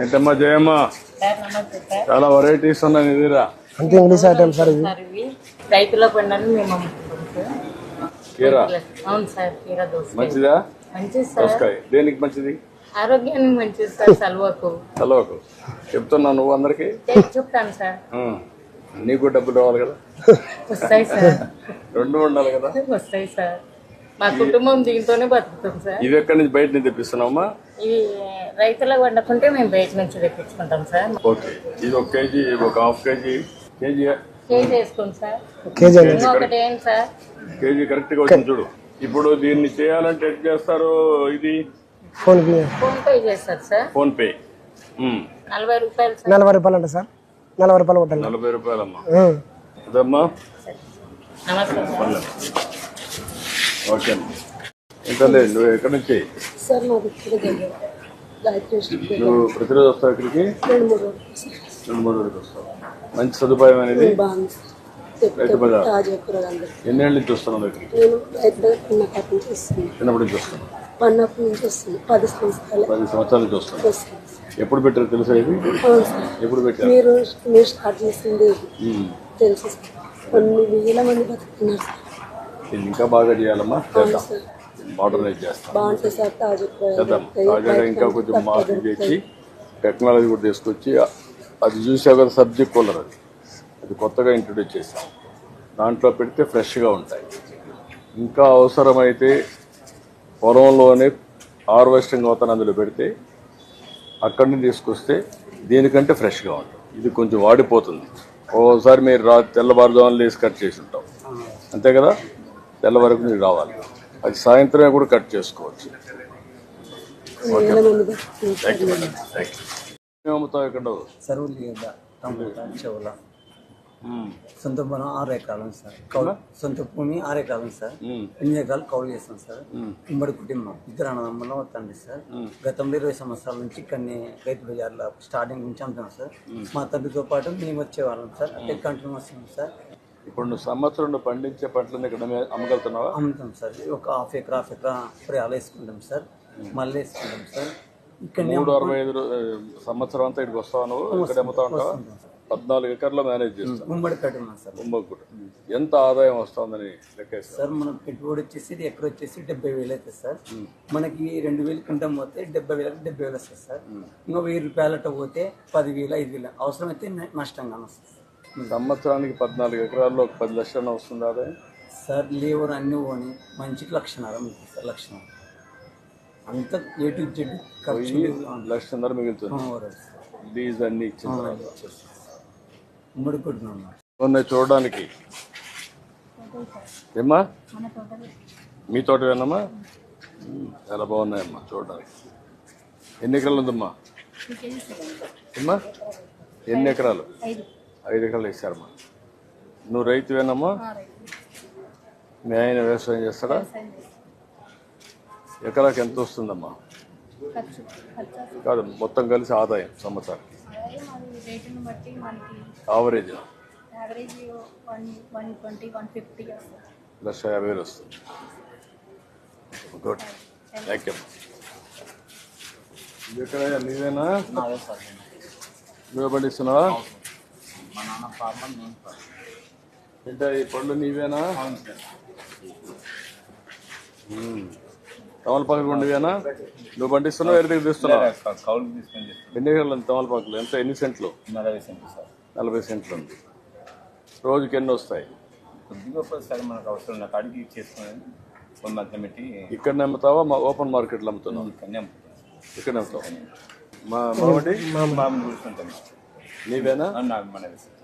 ఏంటమ్మా జయమ్మ? సార్ నమస్తే సార్ చాలా వెరైటీస్ ఉన్నాయి దగ్గర. అంతే ఇంగ్లీష్ ఐటమ్ సార్ ఇవి? రైతుల పండుగను మేము కీరా? అవును సార్ కీరా దోస మంచిదా? మంచిది సార్. దోసకాయ. దేనికి మంచిది? ఆరోగ్యానికి మంచిది సార్ సల్వకు. చలవకు చెప్తున్నా నువ్వు అందరికి? చెప్తాను సార్. నీకు డబ్బులు రావాలి కదా? వస్తాయి సార్. రెండు ఉండాలి కదా? వస్తాయి సార్. మా కుటుంబం దీంతోనే బతుకుతాం సార్. ఇవి ఎక్కడి నుంచి బయట నుంచి తెప్పిస్తున్నావమ్మా? ఇవి రైతులకు వండుకుంటే మేము బయట నుంచి తెప్పించుకుంటాం సార్. ఓకే. ఇది ఒక కేజీ ఒక హాఫ్ కేజీ. కేజీ కేజీ వేసుకోండి సార్. కేజీ ఏంటి సార్? కేజీ కరెక్ట్గా వచ్చింది చూడు. ఇప్పుడు దీన్ని చేయాలంటే ఎట్ చేస్తారు ఇది? PhonePe. ఫోన్ పే చేస్తారు సార్. PhonePe. నలభై రూపాయలు సార్. నలభై రూపాయలు అంట సార్. నలభై రూపాయలు కొట్టాలి. నలభై రూపాయలమ్మా. అదమ్మా నమస్తే సార్. ఓకే. అమ్మా ఇంకా లేదు నువ్వు ఎక్కడి నుంచి? సార్ మాది ఇక్కడ దగ్గర. నువ్వు ప్రతిరోజు వస్తావు ఇక్కడికి? రెండు మూడు రోజులు వస్తావు? మంచి సదుపాయం అనేది? రైతు బజార్? ఎన్నేళ్ళ నుంచి వస్తున్నావు ఇక్కడికి? చిన్నప్పటి నుంచి వస్తున్నావు? పది సంవత్సరాలు. నుంచి వస్తున్నావు. ఎప్పుడు పెట్టారు తెలుసా ఇది? ఎప్పుడు పెట్టారు? మీరు మీరు స్టార్ట్ చేసింది. తెలుసు కొన్ని వేల మంది బతుకుతున్నారు దీన్ని ఇంకా బాగా చేయాలమ్మా? చేద్దాం. మోడర్నైజ్ చేస్తాం చేద్దాం. తాజాగా ఇంకా కొంచెం మార్పు చేసి. టెక్నాలజీ కూడా తీసుకొచ్చి అది చూసావు కదా సబ్జెక్ట్ కూలర్ అది. అది కొత్తగా ఇంట్రొడ్యూస్ చేసాం దాంట్లో పెడితే ఫ్రెష్గా ఉంటాయి. ఇంకా అవసరమైతే పొలంలోనే హార్వెస్టింగ్ అవుతాను అందులో పెడితే అక్కడి నుంచి తీసుకొస్తే దీనికంటే ఫ్రెష్గా ఉంటుంది. ఇది కొంచెం వాడిపోతుంది. ఓసారి మీరు రా తెల్లవారుజామున లేసి కట్ చేసి ఉంటాం. అంతే కదా? తెల్ల వరకు మీరు రావాలి. అది సాయంత్రమే కూడా కట్ చేసుకోవచ్చు. వేల మంది బతుకుతున్నారు thank you madam thank you ఏం అమ్ముతావు ఇక్కడ సరువులు టమాటా చెవుల. సొంత పొలం ఆరు ఎకరాలు సార్ కౌలు సొంత భూమి ఆరు ఎకరాలు సార్ ఎనిమిది ఎకరాలు కౌలు చేస్తాం సార్? ఉమ్మడి కుటుంబం ఇద్దరు అన్నదమ్ములు తండ్రి సార్. గతంలో ఇరవై సంవత్సరాల నుంచి ఇక్కడనే రైతు బజార్లో స్టార్టింగ్ నుంచి అమ్ముతాం సార్. మా తండ్రితో పాటు మేము వచ్చేవాళ్ళం సార్. అంటే కంటిన్యూ వస్తున్నాం సార్. ఇప్పుడు నువ్వు సంవత్సరం నువ్వు పండించే పంటలను ఇక్కడ అమ్మగలుగుతున్నావా? అమ్ముతాం సార్. ఒక హాఫ్ ఎకరా హాఫ్ ఎకరా పొలాలు వేసుకుంటాం సార్. మళ్ళీ వేసుకుంటాం సార్. ఇక్కడనే మూడు అరవై ఐదు సంవత్సరం అంతా ఇక్కడికి వస్తావు నువ్వు? ఇక్కడ అమ్ముతా ఉంటావా? పద్నాలుగు ఎకర్లో మేనేజ్ చేస్తావు ఉమ్మడి కట్టున్నాం సార్. కుంభకూట ఎంత ఆదాయం వస్తుందని లెక్కేస్తా సార్ మన పెట్టుబడి వచ్చేసి ఎక్కడ వచ్చేసి డెబ్బై వేలు అవుతుంది సార్. మనకి రెండు వేలు కింటం పోతే డెబ్బై వేలకు డెబ్బై వేలు వస్తుంది సార్. ఇంకా వెయ్యి రూపాయలట పోతే పదివేలు ఐదు వేలు. అవసరమైతే నష్టంగా వస్తుంది సంవత్సరానికి పద్నాలుగు ఎకరాల్లో ఒక పది లక్షలు వస్తుంది ఆదాయం. సార్ లేబర్ అన్ని పోని మంచికి లక్షణాలు మీకు సార్ లక్షణాలు అంత ఏ టు జెడ్ ఖర్చు లక్షన్నర మిగులుతుంది. లీజ్ అన్ని ఉమ్మడి కొట్టినాం ఉన్నాయి చూడడానికి. ఏమ్మా? మీ తోటవేనమ్మా? ఉమ్, చాలా బాగున్నాయమ్మా చూడడానికి. ఎన్ని ఎకరాలు ఉందమ్మా? ఏమ్మా? ఎన్ని ఎకరాలు? ఐదు ఎకరాలు వేసారమ్మా నువ్వు రైతువేనమ్మా మీ ఆయన వ్యవసాయం చేస్తాడా? ఎకరాకి ఎంత వస్తుందమ్మా? కాదు మొత్తం కలిసి ఆదాయం సంవత్సరానికి. ఆవరేజ్ లక్ష యాభై వేలు వస్తుంది. గుడ్ థ్యాంక్ యూ ఎక్కడ నీవేనా? నువ్వే పండిస్తున్నావా? ఫార్మర్ నేను ఏంటో ఈ పళ్ళు నీవేనా. తమలపాకులు కూడా నీవేనా? నువ్వు పండిస్తున్నావు వేరే దగ్గర తీస్తున్నావు? కౌలు తీసుకొని ఎన్ని ఎకరాలు తమలపాకులు? ఎంత? ఎన్ని సెంట్లు? నలభై సెంట్లు సార్. నలభై సెంట్లు ఉంది. రోజుకి ఎన్ని వస్తాయి? కొద్దిగా మనకు అవసరం ఉన్న కాడికి చేసుకొని కొన్ని మధ్య పెట్టి ఇక్కడ అమ్ముతావా? మా ఓపెన్ మార్కెట్లో అమ్ముతున్నావు? ఇక్కడ అమ్ముతావు? మా మామిడి మామిడి చూసుకుంటాం నీవేనా? సార్.